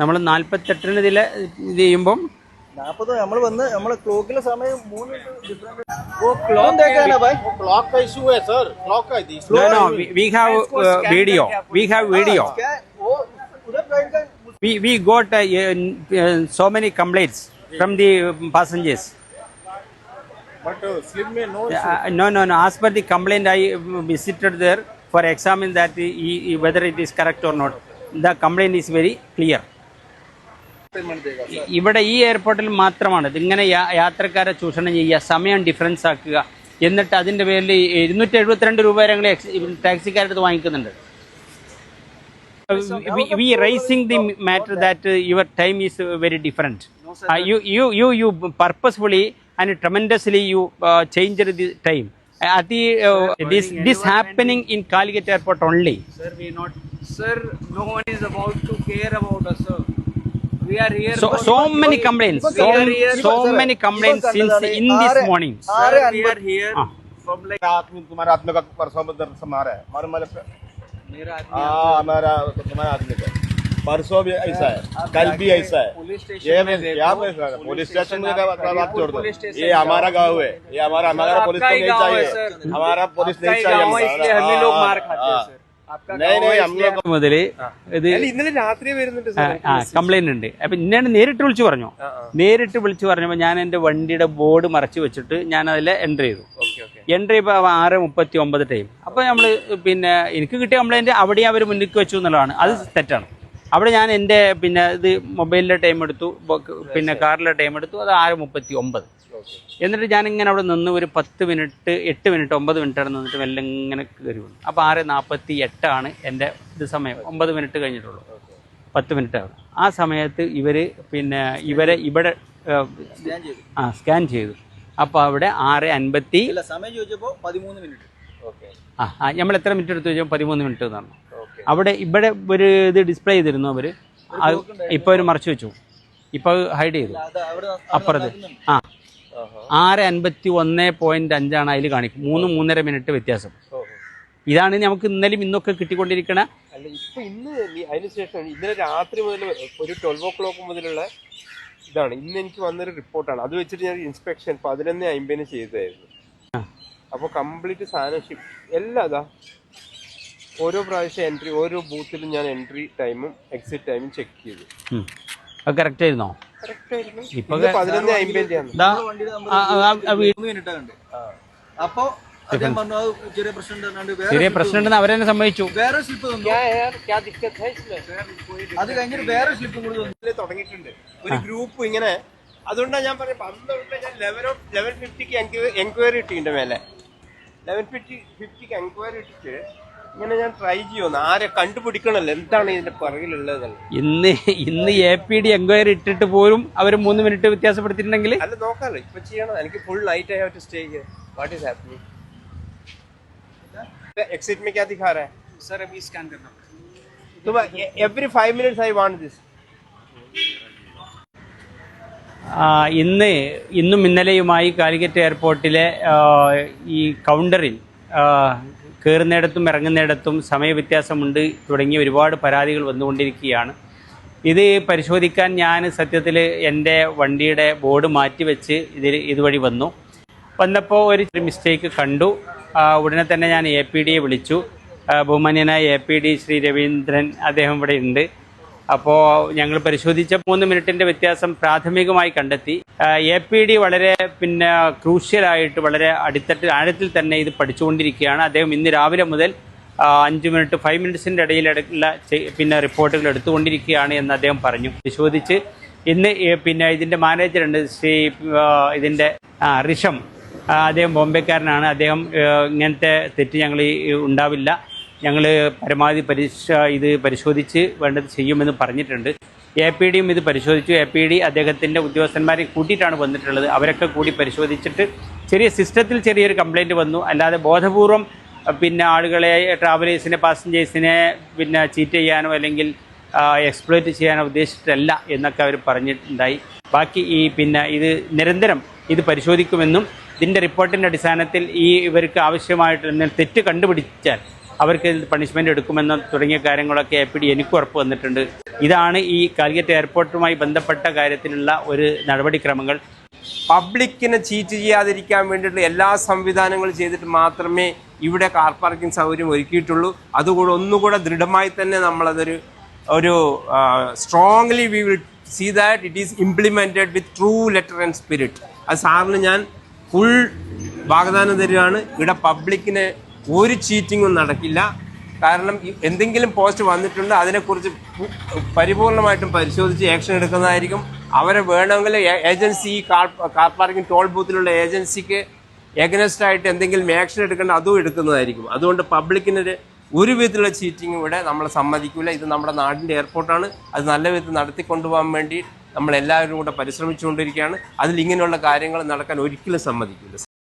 നമ്മൾ നാൽപ്പത്തെട്ടിന് ഇതിലെ ഇത് ചെയ്യുമ്പം നാൽപ്പത് നമ്മൾ വന്ന് നമ്മളെ ക്ലോക്കിലെ സമയം മൂന്ന് we have uh, video we have video we we got uh, uh, so many complaints from the passengers but uh, slim may no uh, no no no as per the complaint i visited there for examine that e, whether it is correct or not. The complaint is very clear. ഇവിടെ ഈ എയർപോർട്ടിൽ മാത്രമാണ്. ഇതിങ്ങനെ യാത്രക്കാരെ ചൂഷണം ചെയ്യുക സമയം difference ആക്കുക. എന്നിട്ട് അതിന്റെ പേരിൽ ഇരുന്നൂറ്റി എഴുപത്തിരണ്ട് രൂപ വരെ ഞങ്ങൾ വാങ്ങിക്കുന്നുണ്ട്. We rising the matter that your time is very different you you you you purposefully and tremendously you change the time at the uh, this this happening in Calicut airport only Sir, we not. Sir, no one is about to care about us, sir. We are here. so so many complaints so, here- so many complaints since in this morning Sir, we are here Ah. from like. आदमी तुम्हारे आदमी का परसों में दर्द समार है हमारे मतलब मेरा आदमी हाँ हमारा तुम्हारा आदमी का परसों भी ऐसा है कल भी ऐसा है पुलिस स्टेशन ये में मैं देखो। क्या मैं पुलिस स्टेशन में का आप- बात छोड़ दो पुलिस स्टेशन ये हमारा गाँव है ये हमारा हमारा आपका पुलिस को ही नहीं गाँव है, चाहिए सर। हमारा पुलिस आपका नहीं ही चाहिए गाँव है, इसलिए हम ही लोग मार खाते हैं, हाँ, सर. आपका नहीं गाँव नहीं है, हम इसलिए लोग മുതൽ ഇത് ഇന്നലെ രാത്രി വരുന്നുണ്ട് ആ കംപ്ലൈന്റ് ഉണ്ട് അപ്പൊ ഇന്നെ നേരിട്ട് വിളിച്ചു പറഞ്ഞു നേരിട്ട് വിളിച്ചു പറഞ്ഞപ്പോൾ ഞാൻ എൻ്റെ വണ്ടിയുടെ ബോർഡ് മറച്ചു വെച്ചിട്ട് ഞാൻ അതിൽ എൻ്റർ ചെയ്തു എൻ്റർ ചെയ്യുമ്പോൾ ആറ് മുപ്പത്തി ഒമ്പത് ടൈം അപ്പോൾ നമ്മൾ പിന്നെ എനിക്ക് കിട്ടിയ കംപ്ലൈൻറ്റ് അവിടെ അവർ മുന്നിലേക്ക് വെച്ചു എന്നുള്ളതാണ് അത് തെറ്റാണ് അവിടെ ഞാൻ എന്റെ പിന്നെ ഇത് മൊബൈലിലെ ടൈം എടുത്തു പിന്നെ കാറിലെ ടൈം എടുത്തു അത് ആറ് മുപ്പത്തി ഒമ്പത് എന്നിട്ട് ഞാൻ ഇങ്ങനെ അവിടെ നിന്ന് ഒരു പത്ത് മിനിറ്റ് എട്ട് മിനിറ്റ് ഒമ്പത് മിനിറ്റ് അവിടെ നിന്നിട്ട് മെല്ലെ ഇങ്ങനെ കയറി വന്നു. അപ്പോൾ ആറ് നാൽപ്പത്തി എട്ടാണ് എന്റെ ഇത് സമയം. ഒമ്പത് മിനിറ്റ് കഴിഞ്ഞിട്ടുള്ളൂ. പത്ത് മിനിറ്റ് ആവും ആ സമയത്ത് ഇവർ പിന്നെ ഇവരെ ഇവിടെ ആ സ്കാൻ ചെയ്തു. അപ്പോൾ അവിടെ ആറ് അൻപത്തി സമയം ചോദിച്ചപ്പോൾ പതിമൂന്ന് മിനിറ്റ്. ആ ആ നമ്മൾ എത്ര മിനിറ്റ് എടുത്ത് ചോദിച്ചപ്പോൾ പതിമൂന്ന് മിനിറ്റ് എന്നാണ്. അവിടെ ഇവിടെ ഒരു ഇത് ഡിസ്പ്ലേ ചെയ്തിരുന്നു അവർ ഇപ്പോൾ അവർ മറച്ചു വെച്ചു. ഇപ്പോൾ ഹൈഡ് ചെയ്തു. അപ്പുറത്ത്. ആ. ആറ് അൻപത്തി ഒന്ന് പോയിന്റ് അഞ്ചാണ് അതിൽ കാണിക്കും. മൂന്ന് മൂന്നര മിനിറ്റ് വ്യത്യാസം. ഇതാണ് നമുക്ക് ഇന്നലെയും ഇന്നൊക്കെ കിട്ടിക്കൊണ്ടിരിക്കണ അല്ല ഇപ്പൊ ഇന്ന് ഈ- അതിന് ശേഷം ഇന്നലെ രാത്രി മുതൽ ഒരു ട്വൽവ് ഓ ക്ലോക്ക് മുതലുള്ള ഇതാണ്. ഇന്ന് എനിക്ക് വന്നൊരു റിപ്പോർട്ടാണ്. അത് വെച്ചിട്ട് ഞാൻ ഇൻസ്പെക്ഷൻ പതിനൊന്ന് അമ്പതിന് ചെയ്തതായിരുന്നു. അപ്പോൾ കംപ്ലീറ്റ് സാധനം ഷിഫ്റ്റ് എല്ലാം അതാ. ഓരോ പ്രാവശ്യം എൻട്രി ഓരോ ബൂത്തിലും ഞാൻ എൻട്രി ടൈമും എക്സിറ്റ് ടൈമും ചെക്ക് ചെയ്തു. അത് കറക്റ്റ് ആയിരുന്നോ? ഇപ്പൊ പതിനൊന്ന് അപ്പൊ ചെറിയ പ്രശ്നം ഉണ്ടെന്ന് അവരെന്നെ സമ്മതിച്ചു. വേറെ സ്ലിപ്പ് തന്നു അത് കഴിഞ്ഞിട്ട് വേറെ സ്ലിപ്പ് കൂടി തന്നു തുടങ്ങിയിട്ടുണ്ട്. ഒരു ഗ്രൂപ്പ് ഇങ്ങനെ അതുകൊണ്ടാണ് ഞാൻ പറഞ്ഞത് പന്ത്രണ്ട് ഞാൻ ലെവൻ ഓഫ് ലെവൻ ഫിഫ്റ്റിക്ക് എൻക്വയറി ഇട്ടിട്ടുണ്ട് മേലെ. ലെവൻ ഫിഫ്റ്റി ഫിഫ്റ്റിക്ക് എൻക്വയറി ഇട്ടിട്ട് ഇങ്ങനെ ഞാൻ ട്രൈ ചെയ്യുമെന്ന് ആരെ കണ്ടുപിടിക്കണല്ലോ എന്താണ് ഇതിന്റെ പുറകിലുള്ളതല്ല ഇന്ന് ഇന്ന് എ പി ഡി എൻക്വയറി ഇട്ടിട്ട് പോലും അവർ മൂന്ന് മിനിറ്റ് വ്യത്യാസപ്പെടുത്തിയിട്ടുണ്ടെങ്കിൽ അല്ല നോക്കാമല്ലോ ഇപ്പൊ ചെയ്യണം എനിക്ക് full night I have to stay here what is happening exit में क्या दिखा रहा है Sir, अभी scan करना. तुम every five minutes I want this ആ, ഇന്ന് ഇന്നും ഇന്നലെയുമായി കാലിക്കറ്റ് എയർപോർട്ടിലെ ആ, ഈ കൗണ്ടറിൽ ആ, കയറുന്നിടത്തും ഇറങ്ങുന്നിടത്തും സമയവ്യത്യാസമുണ്ട് തുടങ്ങിയ ഒരുപാട് പരാതികൾ വന്നുകൊണ്ടിരിക്കുകയാണ്. ഇത് പരിശോധിക്കാൻ ഞാൻ സത്യത്തിൽ എന്റെ വണ്ടിയുടെ ബോർഡ് മാറ്റിവെച്ച് ഇതിൽ ഇതുവഴി വന്നു. വന്നപ്പോൾ ഒരു മിസ്റ്റേക്ക് കണ്ടു. ഉടനെ തന്നെ ഞാൻ എ പി ഡിയെ വിളിച്ചു. ബഹുമാന്യനായ A P D Shri Raveendran അദ്ദേഹം ഇവിടെ ഉണ്ട്. അപ്പോൾ ഞങ്ങൾ പരിശോധിച്ച മൂന്ന് മിനിറ്റിന്റെ വ്യത്യാസം പ്രാഥമികമായി കണ്ടെത്തി. എ പി ഡി വളരെ പിന്നെ ക്രൂഷ്യലായിട്ട് വളരെ അടിത്തട്ട് ആഴത്തിൽ തന്നെ ഇത് പഠിച്ചുകൊണ്ടിരിക്കുകയാണ്. അദ്ദേഹം ഇന്ന് രാവിലെ മുതൽ അഞ്ച് മിനിറ്റ് ഫൈവ് മിനിറ്റ്സിന്റെ ചെ- പിന്നെ റിപ്പോർട്ടുകൾ എടുത്തുകൊണ്ടിരിക്കുകയാണ് എന്ന് അദ്ദേഹം പറഞ്ഞു. പരിശോധിച്ച് ഇന്ന് പിന്നെ ഇതിന്റെ മാനേജറുണ്ട് ശ്രീ ഇതിന്റെ ഋഷം. അദ്ദേഹം ബോംബെക്കാരനാണ്. അദ്ദേഹം ഇങ്ങനത്തെ തെറ്റ് ഞങ്ങൾ ഉണ്ടാവില്ല. ഞങ്ങൾ പരമാവധി പരീക്ഷ ഇത് പരിശോധിച്ച് വേണ്ടത് ചെയ്യുമെന്ന് പറഞ്ഞിട്ടുണ്ട്. എ പി ഡിയും ഇത് പരിശോധിച്ചു. എ പി ഡി അദ്ദേഹത്തിന്റെ ഉദ്യോഗസ്ഥന്മാരെ കൂട്ടിയിട്ടാണ് വന്നിട്ടുള്ളത്. അവരൊക്കെ കൂടി പരിശോധിച്ചിട്ട് ചെറിയ സിസ്റ്റത്തിൽ ചെറിയൊരു കംപ്ലൈന്റ് വന്നു. അല്ലാതെ ബോധപൂർവം പിന്നെ ആളുകളെ ട്രാവലേഴ്സിനെ പാസഞ്ചേഴ്സിനെ പിന്നെ ചീറ്റ് ചെയ്യാനോ അല്ലെങ്കിൽ എക്സ്പ്ലോയിറ്റ് ചെയ്യാനോ ഉദ്ദേശിച്ചിട്ടല്ല എന്നൊക്കെ അവർ പറഞ്ഞിട്ടുണ്ടായി. ബാക്കി ഈ പിന്നെ ഇത് നിരന്തരം ഇത് പരിശോധിക്കുമെന്നും ഇതിന്റെ റിപ്പോർട്ടിന്റെ അടിസ്ഥാനത്തിൽ ഈ ഇവർക്ക് ആവശ്യമായിട്ട് തെറ്റ് കണ്ടുപിടിച്ചാൽ അവർക്ക് പണിഷ്മെന്റ് എടുക്കുമെന്ന തുടങ്ങിയ കാര്യങ്ങളൊക്കെ എ പി ഡി എനിക്ക് ഉറപ്പ് വന്നിട്ടുണ്ട്. ഇതാണ് ഈ കാലിക്കറ്റ് എയർപോർട്ടുമായി ബന്ധപ്പെട്ട കാര്യത്തിലുള്ള ഒരു നടപടിക്രമങ്ങൾ. പബ്ലിക്കിനെ ചീറ്റ് ചെയ്യാതിരിക്കാൻ വേണ്ടിയിട്ടുള്ള എല്ലാ സംവിധാനങ്ങളും ചെയ്തിട്ട് മാത്രമേ ഇവിടെ കാർ പാർക്കിംഗ് സൗകര്യം ഒരുക്കിയിട്ടുള്ളൂ. അതുകൂടെ ഒന്നുകൂടെ ദൃഢമായി തന്നെ നമ്മളതൊരു ഒരു strongly we will see that it is implemented with true letter and spirit അത് സാറിന് ഞാൻ ഫുൾ വാഗ്ദാനം തരികയാണ്. ഇവിടെ പബ്ലിക്കിന് ഒരു ചീറ്റിങ്ങും നടക്കില്ല. കാരണം എന്തെങ്കിലും പോസ്റ്റ് വന്നിട്ടുണ്ട് അതിനെക്കുറിച്ച് പരിപൂർണമായിട്ടും പരിശോധിച്ച് ആക്ഷൻ എടുക്കുന്നതായിരിക്കും. അവരെ വേണമെങ്കിൽ agency car car parking toll ബൂത്തിലുള്ള ഏജൻസിക്ക് എഗനസ്റ്റ് ആയിട്ട് എന്തെങ്കിലും ആക്ഷൻ എടുക്കേണ്ട അതും എടുക്കുന്നതായിരിക്കും. അതുകൊണ്ട് പബ്ലിക്കിനൊരു ഒരു വിധത്തിലുള്ള ചീറ്റിംഗ് ഇവിടെ നമ്മൾ സമ്മതിക്കില്ല ഇത് നമ്മുടെ നാടിന്റെ എയർപോർട്ടാണ് അത് നല്ല വിധത്തിൽ നടത്തിക്കൊണ്ടുപോകാൻ വേണ്ടി നമ്മൾ എല്ലാവരും കൂടെ പരിശ്രമിച്ചുകൊണ്ടിരിക്കുകയാണ്. അതിൽ ഇങ്ങനെയുള്ള കാര്യങ്ങൾ നടക്കാൻ ഒരിക്കലും സമ്മതിക്കില്ല